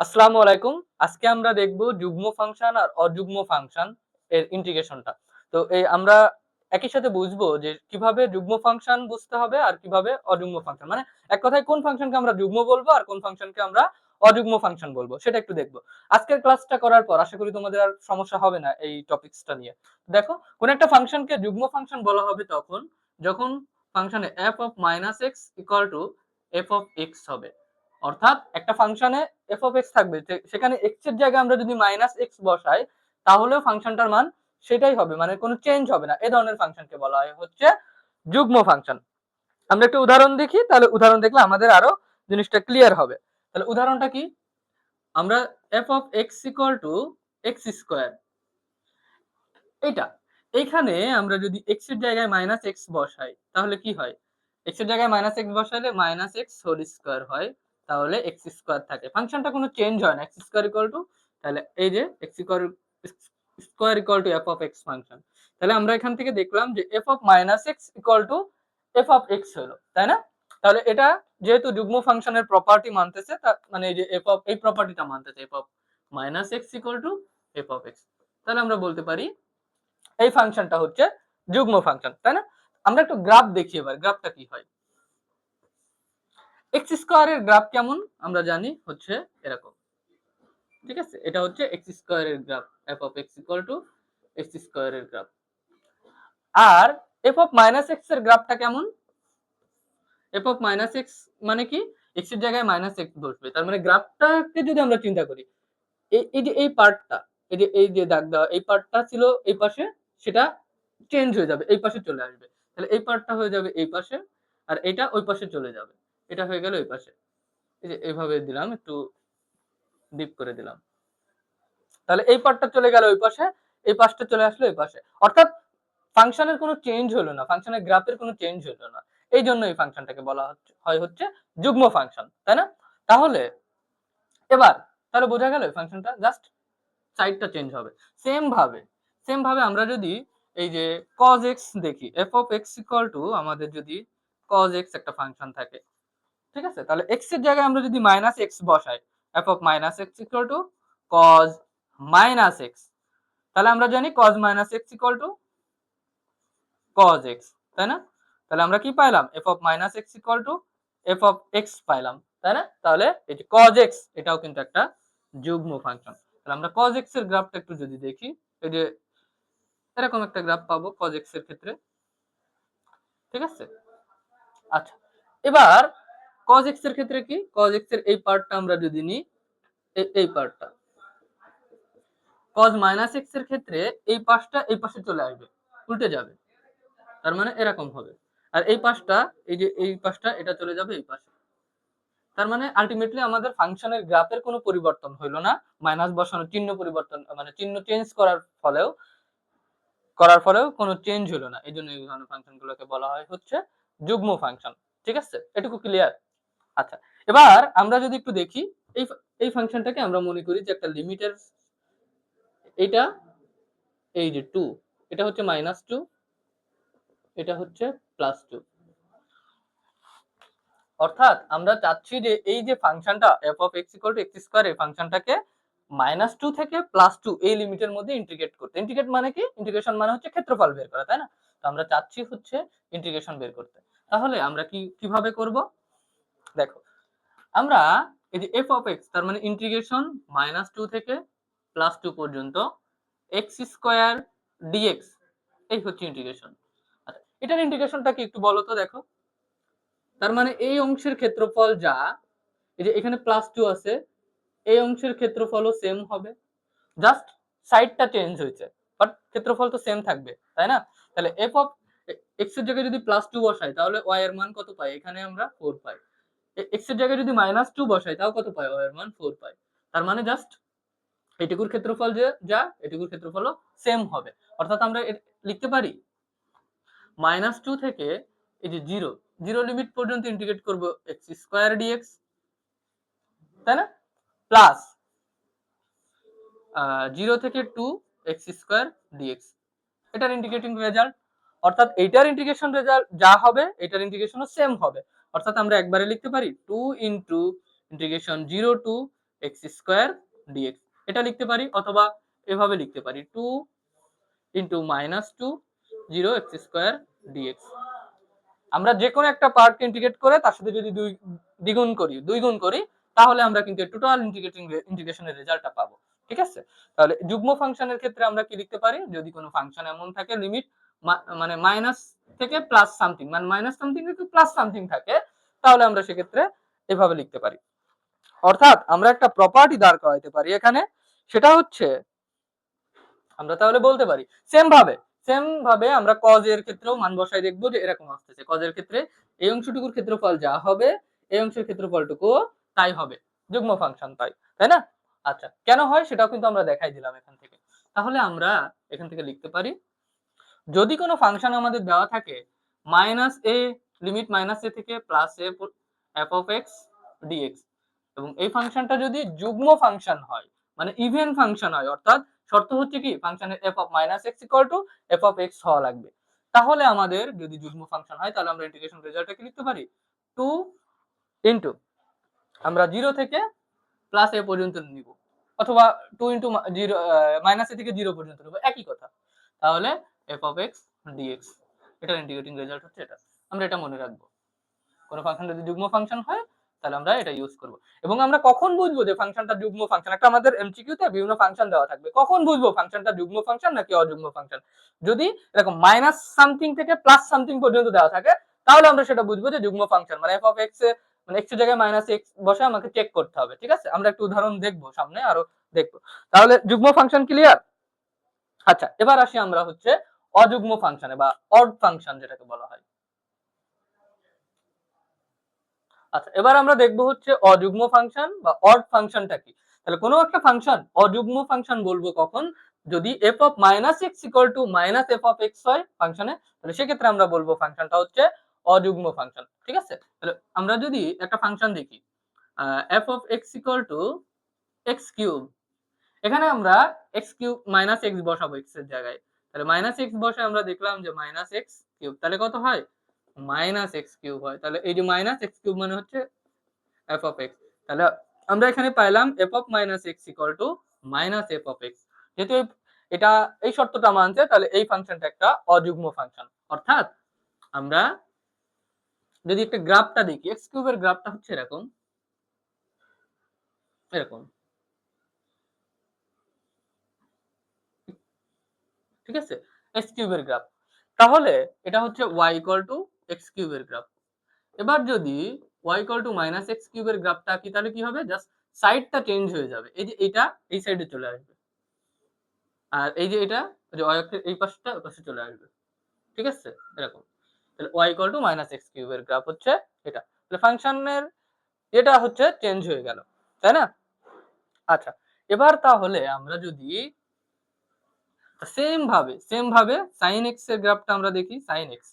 আসসালামু আলাইকুম। আজকে আমরা দেখব যুগ্ম ফাংশন আর অযুগ্ম ফাংশন এর ইন্টিগ্রেশনটা তো এই আমরা একই সাথে বুঝব যে কীভাবে যুগ্ম ফাংশন বুঝতে হবে আর কীভাবে অযুগ্ম ফাংশন মানে এক কথায় কোন ফাংশনকে আমরা যুগ্ম বলব আর কোন ফাংশনকে আমরা অযুগ্ম ফাংশন বলব, সেটা একটু দেখব। আজকের ক্লাসটা করার পর আশা করি তোমাদের আর সমস্যা হবে না এই টপিকসটা নিয়ে। দেখো, কোন একটা ফাংশনকে যুগ্ম ফাংশন বলা হবে তখন, যখন ফাংশনে f of minus x equal to f of x হবে। অর্থাৎ একটা ফাংশনে এফ অফ এক্স থাকবে সেখানে এক্সের জায়গায় আমরা যদি মাইনাস এক্স বসাই, তাহলেও ফাংশনটার মান সেটাই হবে মানে কোনো চেঞ্জ হবে না। এ ধরনের ফাংশনকে বলা হয় হচ্ছে যুগ্ম ফাংশন আমরা একটা উদাহরণ দেখি, তাহলে উদাহরণ দেখলে আমাদের আরও জিনিসটা ক্লিয়ার হবে। তাহলে উদাহরণটা কি? আমরা f of x equal to x square এইটা, এইখানে আমরা যদি এক্সের জায়গায় মাইনাস এক্স বসাই, তাহলে কি হয়? এক্সের জায়গায় মাইনাস এক্স বসাইলে মাইনাস এক্স হোল স্কোয়ার হয়। তাহলে এক্স স্কোয়ার থাকে। ফাংশনটা কোনো চেঞ্জ হয় না। এক্স স্কোয়ার ইকুয়াল টু তাহলে এই যে x square square equal to f of x function তাহলে আমরা এখান থেকে দেখলাম যে f of minus x equal to f of x হলো, তাই না? তাহলে এটা যেহেতু যুগ্ম ফাংশনের প্রপার্টি মানতেছে মানে এই যে এফ অফ এই প্রপার্টিটা মানতেছে f of minus x equal to f of x তাহলে আমরা বলতে পারি এই ফাংশনটা হচ্ছে যুগ্ম ফাংশন তাই না? আমরা একটু গ্রাফ দেখি এবার গ্রাফটা কি হয়? এক্স স্কোয়ারের গ্রাফ কেমন? আমরা জানি হচ্ছে এরকম। ঠিক আছে? এটা হচ্ছে এক্স স্কোয়ারের graph f of x equal to x স্কোয়ারের গ্রাফ আর এফ অফ মাইনাস এক্সের গ্রাফটা কেমন? এফ অফ মাইনাস এক্স মানে কি? এক্সের জায়গায় মাইনাস এক্স বসবে। তার মানে গ্রাফটাকে যদি আমরা চিন্তা করি এই যে, এই পার্টটা এই যে এই যে দাগ দেওয়া, এই পার্টটা ছিল এই পাশে, সেটা চেঞ্জ হয়ে যাবে, এই পাশে চলে আসবে। তাহলে এই পার্টটা হয়ে যাবে এই পাশে, আর এটা ওই পাশে চলে যাবে। এটা হয়ে গেল ওই পাশে। এই যে এইভাবে দিলাম, একটু ডিপ করে দিলাম। তাহলে এই পার্টটা চলে গেল ওই পাশে, এই পাশটা চলে আসলো এই পাশে। অর্থাৎ ফাংশনের কোনো চেঞ্জ হলো না ফাংশনের গ্রাফের কোনো চেঞ্জ হলো না। এই জন্য এই ফাংশনটাকে বলা হয় হচ্ছে যুগ্ম ফাংশন তাই না? তাহলে এবার, তাহলে বোঝা গেল ফাংশনটা জাস্ট সাইডটা চেঞ্জ হবে। সেম ভাবে সেম ভাবে আমরা যদি এই যে cos x দেখি, f of x equal to আমাদের যদি cos x একটা ফাংশন থাকে ঠিক আছে? তাহলে এক্সের জায়গায় আমরা যদি মাইনাস এক্স বসাই f of minus x equal to cos minus x, তাহলে আমরা জানি cos minus x equal to cos x, তাই না? তাহলে আমরা কি পাইলাম? F of minus x equal to f of x পাইলাম, তাই না? তাহলে যে cos x, এটাও কিন্তু একটা যুগ্ম ফাংশন তাহলে আমরা কজ x এর গ্রাফটা একটু যদি দেখি, এই যে এরকম একটা গ্রাফ পাবো কজ এক্সের ক্ষেত্রে, ঠিক আছে? আচ্ছা এবার cos x এর ক্ষেত্রে কি? cos x এর এই পার্টটা আমরা যদি নিই, এই পার্টটা cos x এর ক্ষেত্রে এই পাশটা এই পাশে চলে আসবে, উল্টে যাবে। তার মানে এরকম হবে। আর এই পাশটা এই যে এই পাশটা এটা চলে যাবে এই পাশে। তার মানে আলটিমেটলি আমাদের ফাংশনের গ্রাফের কোনো পরিবর্তন হইল না। মাইনাস বসানোর চিহ্ন পরিবর্তন মানে চিহ্ন চেঞ্জ করার ফলেও করার ফলেও কোনো চেঞ্জ হলো না। এই জন্য এই ধরনের ফাংশন গুলোকে বলা হয় হচ্ছে যুগ্ম ফাংশন ঠিক আছে? এটুকু ক্লিয়ার আচ্ছা এবার আমরা যদি একটু দেখি, এই এই ফাংশনটাকে আমরা মনে করি যে একটা লিমিটের, এটা এই যে টু এটা হচ্ছে মাইনাস টু এটা হচ্ছে প্লাস টু অর্থাৎ আমরা চাচ্ছি যে এই যে ফাংশনটা f of x equal to x square এই ফাংশনটাকে মাইনাস টু থেকে প্লাস টু এই লিমিটের মধ্যে ইন্টিগ্রেট করতে। ইন্টিগ্রেট মানে কি? ইন্টিগ্রেশন মানে হচ্ছে ক্ষেত্রফল বের করা, তাই না? তো আমরা চাচ্ছি হচ্ছে ইন্টিগ্রেশন বের করতে। তাহলে আমরা কি, কীভাবে করব? দেখো, আমরা এই যে এফ অফ এক্স তার মানে ইন্টিগ্রেশন মাইনাস টু থেকে প্লাস টু পর্যন্ত এক্স স্কোয়ার ডিএক্স এই হচ্ছে ইন্টিগ্রেশন আচ্ছা এটার ইন্টিগ্রেশনটা কি একটু বলো তো দেখো। তার মানে এই অংশের ক্ষেত্রফল যা, এই যে এখানে প্লাস টু আছে, এই অংশের ক্ষেত্রফলও সেম হবে। জাস্ট সাইডটা চেঞ্জ হয়েছে বাট ক্ষেত্রফল তো সেম থাকবে, তাই না? তাহলে এফ অফ এক্সের জায়গায় যদি প্লাস টু বসাই, তাহলে ওয়াই এর মান কত পাই? এখানে আমরা ফোর পাই। এক্সের জায়গায় যদি মাইনাস টু তাও কত মান ফোর তার মানে জাস্ট এটুকুর ক্ষেত্রফল যে যা, এটুকুর ক্ষেত্রফলও সেম হবে। অর্থাৎ আমরা লিখতে পারি মাইনাস টু থেকে এই যে জিরো জিরো লিমিট পর্যন্ত ইন্টিগ্রেট করব এক্স স্কোয়ার ডিএক্স তাই না? প্লাস জিরো থেকে টু এক্স স্কোয়ার ডিএক্স এটার ইন্টিগ্রেটিং রেজাল্ট অর্থাৎ এইটার ইন্টিগ্রেশন রেজাল্ট যা হবে, এটার ইন্টিগ্রেশনও সেম হবে। অর্থাৎ আমরা একবারে লিখতে পারি two into integration zero two x square dx এটা লিখতে পারি অথবা এভাবে লিখতে পারি two into minus two zero x square dx আমরা যে কোনো একটা পার্টকে ইন্টিগ্রেট করে তার সাথে যদি দুই দ্বিগুণ করি, দুই গুণ করি, তাহলে আমরা কিন্তু টোটাল ইন্টিগ্রেটিং ইন্টিগ্রেশনের রেজাল্টটা পাবো। ঠিক আছে? তাহলে যুগ্ম ফাংশনের ক্ষেত্রে আমরা কি লিখতে পারি? যদি কোনো ফাংশন এমন থাকে লিমিট মানে মাইনাস থেকে প্লাস সামথিং মানে মাইনাস সামথিং থেকে প্লাস সামথিং থাকে, তাহলে আমরা সেক্ষেত্রে এভাবে লিখতে পারি। অর্থাৎ আমরা একটা প্রপার্টি দাঁড় করাইতে পারি এখানে, সেটা হচ্ছে, আমরা তাহলে বলতে পারি সেম ভাবে সেম ভাবে আমরা কজের ক্ষেত্রেও মান বসাই দেখব যে এরকম আসতেছে। কজের ক্ষেত্রে এই অংশটুকুর ক্ষেত্রফল যা হবে, এই অংশের ক্ষেত্রফলটুকু তাই হবে, যুগ্ম ফাংশন তাই তাই না? আচ্ছা কেন হয় সেটাও কিন্তু আমরা দেখাই দিলাম এখান থেকে। তাহলে আমরা এখান থেকে লিখতে পারি যদি কোনো ফাংশন আমাদের দেওয়া থাকে minus a limit minus a থেকে plus a f of x dx এবং এই ফাংশনটা যদি যুগ্ম ফাংশন হয় মানে ইভেন ফাংশন হয়, অর্থাৎ শর্ত হচ্ছে কি ফাংশনের f of minus x equal to f of x হওয়া লাগবে। তাহলে আমাদের যদি যুগ্ম ফাংশন হয়, তাহলে আমরা ইন্টিগ্রেশন রেজাল্টটা কি লিখতে পারি? টু ইন্টু আমরা জিরো থেকে প্লাস এ পর্যন্ত নিব, অথবা two into zero minus a থেকে জিরো পর্যন্ত নেব, একই কথা। তাহলে এফ অফ এক্স ডিএক্স এটার ইন্টিগ্রেটিং রেজাল্ট হচ্ছে এটা। আমরা এটা মনে রাখব। কোনো ফাংশন যদি যুগ্ম ফাংশন হয়, তাহলে আমরা এটা ইউজ এবং আমরা কখন বুঝব যে ফাংশনটা যুগ্ম ফাংশন একটা আমাদের বিভিন্ন ফাংশন দেওয়া থাকবে। কখন বুঝব ফাংশনটা যুগ্ম ফাংশন নাকি অযুগ্ম ফাংশন যদি এরকম মাইনাস সামথিং থেকে প্লাস সামথিং পর্যন্ত দেওয়া থাকে, তাহলে আমরা সেটা বুঝব যে যুগ্ম ফাংশন মানে এফ অফ এক্স মানে এক্স জায়গায় মাইনাস এক্স বসে আমাকে চেক করতে হবে, ঠিক আছে? আমরা একটু উদাহরণ দেখব, সামনে আরও দেখব। তাহলে যুগ্ম ফাংশন ক্লিয়ার আচ্ছা এবার আসি আমরা হচ্ছে অযুগ্ম ফাংশনে বা অড ফাংশন যেটাকে বলা হয়। আচ্ছা এবার আমরা দেখব হচ্ছে অযুগ্ম ফাংশন বা অড ফাংশনটা কি। তাহলে কোনো একটা ফাংশন অযুগ্ম ফাংশন বলব কখন, যদি f of minus x equal to minus f of x হয় ফাংশনে তাহলে সেক্ষেত্রে আমরা বলব ফাংশনটা হচ্ছে অযুগ্ম ফাংশন ঠিক আছে? তাহলে আমরা যদি একটা ফাংশন দেখি f of x equal to x cube এখানে আমরা এক্স কিউব মাইনাস এক্স বসাবো এক্সের জায়গায়। তাহলে মাইনাস এক্স বসে আমরা দেখলাম যে মাইনাস এক্স কিউব তাহলে কত হয়? মাইনাস এক্স কিউব হয়। তাহলে এই যে মাইনাস এক্স কিউব মানে হচ্ছে এফ অফ এক্স তাহলে আমরা এখানে পাইলাম f of minus x equal to minus f of x যেহেতু এটা, এই শর্তটা মানছে, তাহলে এই ফাংশনটা একটা অযুগ্ম ফাংশন। অর্থাৎ আমরা যদি একটা গ্রাফটা দেখি এক্স কিউবের গ্রাফটা হচ্ছে এরকম। এরকম। ঠিক আছে? এক্স কিউবের গ্রাফ তাহলে এটা হচ্ছে ওয়াই ইকুয়াল টু এক্স কিউবের গ্রাফ এবার যদি y equal to minus x কিউবের গ্রাফটা কি তাহলে কি হবে? জাস্ট সাইডটা চেঞ্জ হয়ে যাবে। এই যে এটা, এই সাইডে চলে আসবে। আর এই যে এটা, এই পাশটা পাশে চলে আসবে। ঠিক আছে? এরকম। তাহলে y equal to minus x কিউবের গ্রাফ হচ্ছে এটা। তাহলে ফাংশনের এটা হচ্ছে চেঞ্জ হয়ে গেল। তাই না? আচ্ছা এবার তাহলে আমরা যদি সেম ভাবে সেম ভাবে সাইন এক্সের গ্রাফটা আমরা দেখি sine x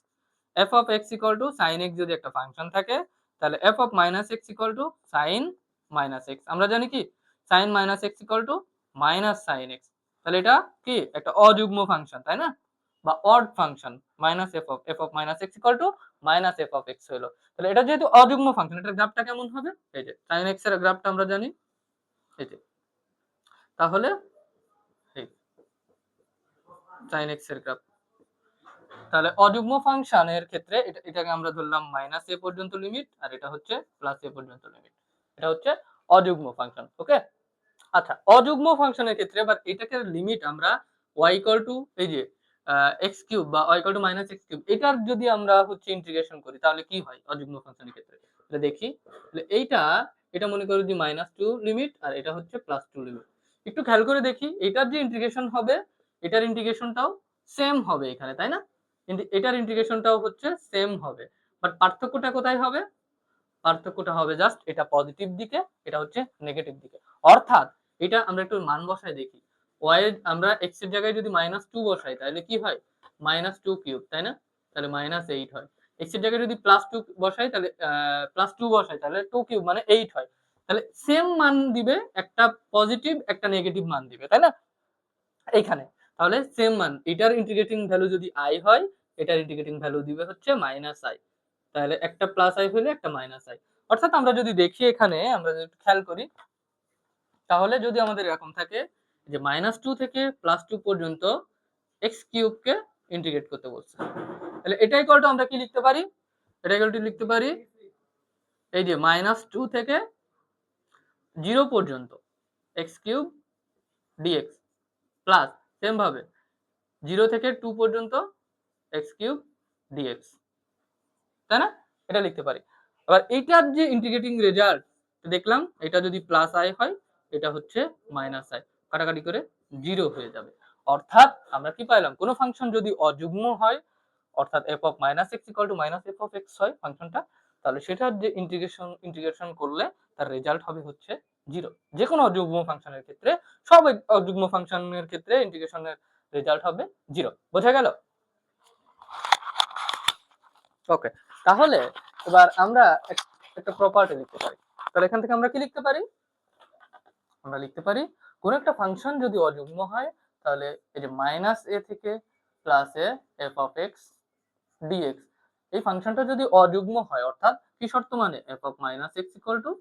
f of x equal to sine x যদি একটা ফাংশন থাকে, তাহলে f of minus x equal to sine minus x আমরা জানি কি? Sine minus x equal to minus sine x তাহলে এটা কি? একটা অযুগ্ম ফাংশন তাই না? বা odd function minus f of f of minus x equal to minus f of x হলো। তাহলে এটা যেহেতু অযুগ্ম ফাংশন এটার গ্রাফটা কেমন হবে? এই যে সাইন এক্সের গ্রাফটা আমরা জানি। এই যে। তাহলে সাইন এক্সের গ্রাফ তাহলে অযুগ্ম ফাংশনের ক্ষেত্রে এটা, এটাকে আমরা ধরলাম মাইনাস এ পর্যন্ত লিমিট আর এটা হচ্ছে প্লাস এ পর্যন্ত লিমিট এটা হচ্ছে অযুগ্ম ফাংশন ওকে আচ্ছা অযুগ্ম ফাংশনের ক্ষেত্রে এবার এটাকে লিমিট আমরা টু এই যে এক্স কিউব বা টু মাইনাস এক্স কিউব এটার যদি আমরা হচ্ছে ইন্টিগ্রেশন করি, তাহলে কি হয় অযুগ্ম ফাংশনের ক্ষেত্রে? দেখি এইটা, এটা মনে করি যে মাইনাস টু লিমিট আর এটা হচ্ছে প্লাস টু লিমিট একটু খেয়াল করে দেখি, এটার যে ইন্টিগ্রেশন হবে এটার ইন্টিগ্রেশনটাও সেম হবে এখানে, তাই না? এটার ইন্টিগ্রেশনটাও হচ্ছে সেম হবে। বাট পার্থক্যটা কোথায় হবে? পার্থক্যটা হবে জাস্ট এটা পজিটিভ দিকে, এটা হচ্ছে নেগেটিভ দিকে। অর্থাৎ এটা আমরা একটু মান বসায় দেখি। ওয়াই আমরা এক্সের জায়গায় যদি মাইনাস টু বসাই, তাহলে কি হয়? মাইনাস টু কিউব তাই না? তাহলে মাইনাস এইট হয়। এক্সের জায়গায় যদি প্লাস টু বসাই, তাহলে প্লাস টু বসাই, তাহলে টু কিউব মানে এইট হয়। তাহলে সেম মান দিবে একটা পজিটিভ একটা নেগেটিভ মান দিবে, তাই না? এইখানে। তাহলে সেম মান, এটার ইন্টিগ্রেটিং ভ্যালু যদি আই হয়, এটার ইন্টিগ্রেটিং ভ্যালু দিবে হচ্ছে মাইনাস আই তাহলে একটা প্লাস আই হলে একটা মাইনাস আই অর্থাৎ আমরা যদি দেখি এখানে, আমরা যদি খেয়াল করি, তাহলে যদি আমাদের এরকম থাকে যে মাইনাস টু থেকে প্লাস টু পর্যন্ত এক্স কিউবকে ইন্টিগ্রেট করতে বলছে। তাহলে এটা ইকুয়াল টু আমরা কি লিখতে পারি? এটা ইকুয়াল টু লিখতে পারি এই যে মাইনাস টু থেকে জিরো পর্যন্ত x cube dx plus same ভাবে। জিরো থেকে টু পর্যন্ত এক্স কিউব ডিএক্স তাই না? এটা লিখতে পারি। আবার এইটার যে ইন্টিগ্রেটিং রেজাল্ট দেখলাম, এটা যদি প্লাস আই হয়, এটা হচ্ছে মাইনাস আই কাটাকাটি করে জিরো হয়ে যাবে। অর্থাৎ আমরা কি পাইলাম? কোনো ফাংশন যদি অযুগ্ম হয়, অর্থাৎ f of minus x equal to minus f of x হয় ফাংশনটা তাহলে সেটার যে ইন্টিগ্রেশন ইন্টিগ্রেশন করলে তার রেজাল্ট হবে হচ্ছে জিরো যে কোনো অযুগ্ম ফাংশনের ক্ষেত্রে, সব অযুগ্ম ফাংশনের ক্ষেত্রে ইন্টিগ্রেশনের রেজাল্ট হবে জিরো বোঝা গেল? ওকে তাহলে এবার আমরা একটা প্রপার্টি লিখতে পারি। তাহলে এখান থেকে আমরা কি লিখতে পারি? আমরা লিখতে পারি, কোন একটা ফাংশন যদি অযুগ্ম হয়, তাহলে এই যে মাইনাস এ থেকে plus a f of x dx এই ফাংশনটা যদি অযুগ্ম হয়, অর্থাৎ কি শর্ত মানে? F of minus x equal to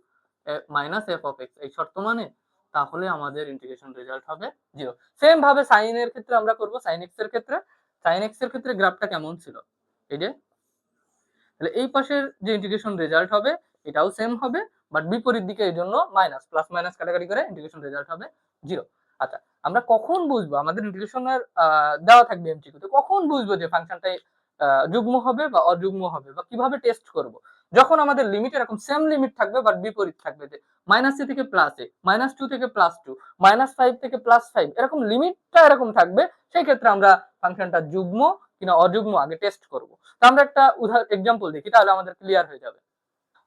minus f of x এই শর্ত মানে তাহলে আমাদের ইন্টিগ্রেশন রেজাল্ট হবে জিরো সেম ভাবে সাইন এর ক্ষেত্রে আমরা করব সাইন এক্সের ক্ষেত্রে। সাইন এক্সের ক্ষেত্রে গ্রাফটা কেমন ছিল? এই যে, তাহলে এই পাশের যে ইন্টিগ্রেশন রেজাল্ট হবে, এটাও সেম হবে বাট বিপরীত দিকে এই জন্য মাইনাস প্লাস মাইনাস কাটাকাটি করে ইন্টিগ্রেশন রেজাল্ট হবে জিরো আচ্ছা আমরা কখন বুঝব? আমাদের ইন্টিগ্রেশনের দেওয়া থাকবে এমসিকিউতে কখন বুঝব যে ফাংশনটাই যুগ্ম হবে বা অযুগ্ম হবে? বা কীভাবে টেস্ট করব? যখন আমাদের লিমিট এরকম সেম লিমিট থাকবে বাট বিপরীত থাকবে যে মাইনাস এ থেকে প্লাস এ মাইনাস টু থেকে প্লাস টু মাইনাস ফাইভ থেকে প্লাস ফাইভ এরকম লিমিটটা এরকম থাকবে, সেই ক্ষেত্রে আমরা ফাংশনটা যুগ্ম কিনা অযুগ্ম আগে টেস্ট করব। তো আমরা একটা উদাহরণ এক্সাম্পল দেখি, তাহলে আমাদের ক্লিয়ার হয়ে যাবে।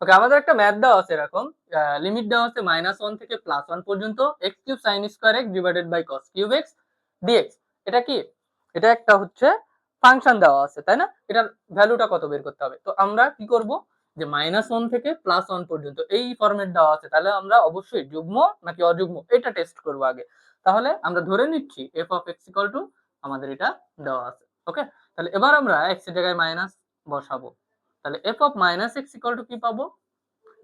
ওকে আমাদের একটা ম্যাথ দেওয়া আছে এরকম লিমিট দেওয়া আছে মাইনাস ওয়ান থেকে প্লাস ওয়ান পর্যন্ত x cube sine square x divided by cos cube x dx এটা কি? এটা একটা হচ্ছে ফাংশন দেওয়া আছে, তাই না? এটার ভ্যালুটা কত বের করতে হবে? তো আমরা কি করব? যে মাইনাস ওয়ান থেকে প্লাস ওয়ান পর্যন্ত এই ফরম্যাট দেওয়া আছে, তাহলে আমরা অবশ্যই যুগ্ম নাকি অযুগ্ম এটা টেস্ট করব আগে। তাহলে আমরা ধরে নিচ্ছি f of x equal to আমাদের এটা দেওয়া আছে ওকে তাহলে এবার আমরা এক্সের জায়গায় মাইনাস বসাবো। তাহলে f of minus x equal to কি পাবো?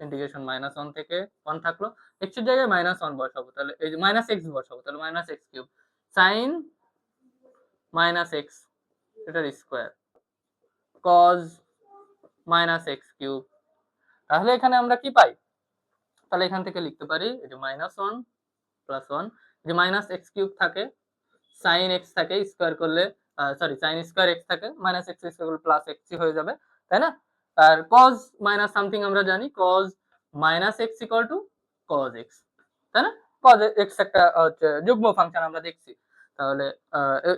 ইন্টিগ্রেশন মাইনাস ওয়ান থেকে ওয়ান থাকল। এক্সের জায়গায় মাইনাস ওয়ান বসাবো, তাহলে এই মাইনাস এক্স বসাবো, তাহলে minus x cube sine minus x এটার square cos minus x cube তাহলে এখানে আমরা কি পাই? তাহলে এখান থেকে লিখতে পারি যে মাইনাস ওয়ান প্লাস ওয়ান যে মাইনাস এক্স কিউব থাকে সাইন এক্স থাকে স্কোয়ার করলে সরি সাইন স্কোয়ার এক্স থাকে মাইনাস এক্স স্কোয়ার করলে প্লাস এক্স হয়ে যাবে, তাই না? আর কজ মাইনাস সামথিং আমরা জানি cos minus x equal to cos x তাই না? কজ এক্স একটা হচ্ছে, যুগ্ম ফাংশন আমরা দেখছি। তাহলে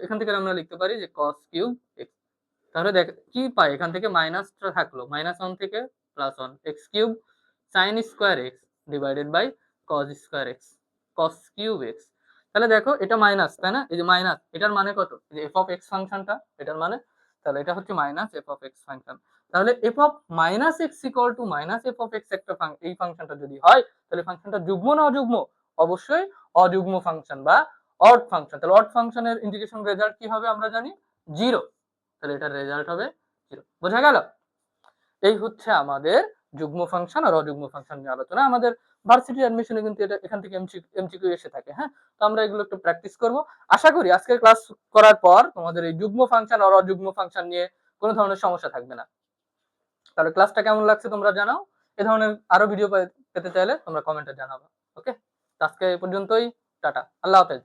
এখান থেকে আমরা লিখতে পারি যে কস কিউব এক্স তাহলে দেখ, কি পাই? এখান থেকে মাইনাসটা থাকল। মাইনাস ওয়ান থেকে plus one x cube sine square x divided by cos square x cos cube x তাহলে দেখো, এটা মাইনাস তাই না? এই যে মাইনাস এটার মানে কত? যে এফ অফ এক্স ফাংশনটা, এটার মানে? তাহলে এটা হচ্ছে minus f of x function. তাহলে f of minus x equal to minus f of x একটা এই ফাংশনটা যদি হয়, তাহলে ফাংশনটা যুগ্ম না অযুগ্ম? অবশ্যই অযুগ্ম ফাংশন বা অড ফাংশন। তাহলে অড ফাংশনের ইন্টিগ্রেশন রেজাল্ট কি হবে আমরা জানি? জিরো তাহলে এটার রেজাল্ট হবে জিরো বোঝা গেল? এই হচ্ছে আমাদের যুগ্ম ফাংশন আর অযুগ্ম ফাংশন নিয়ে আলোচনা। আমাদের ভার্সিটি অ্যাডমিশনে কিন্তু এটা, এখান থেকে এমসিকিউ এসে থাকে হ্যাঁ? তো আমরা এগুলো একটু প্র্যাকটিস করব। আশা করি আজকের ক্লাস করার পর তোমাদের এই যুগ্ম ফাংশন আর অযুগ্ম ফাংশন নিয়ে কোনো ধরনের সমস্যা থাকবে না। তাহলে ক্লাসটা কেমন লাগছে তোমরা জানাও। এ ধরনের আরও ভিডিও পেতে চাইলে তোমরা কমেন্টে জানাব। ওকে আজকে এই পর্যন্তই, টাটা। আল্লাহ হাফেজ।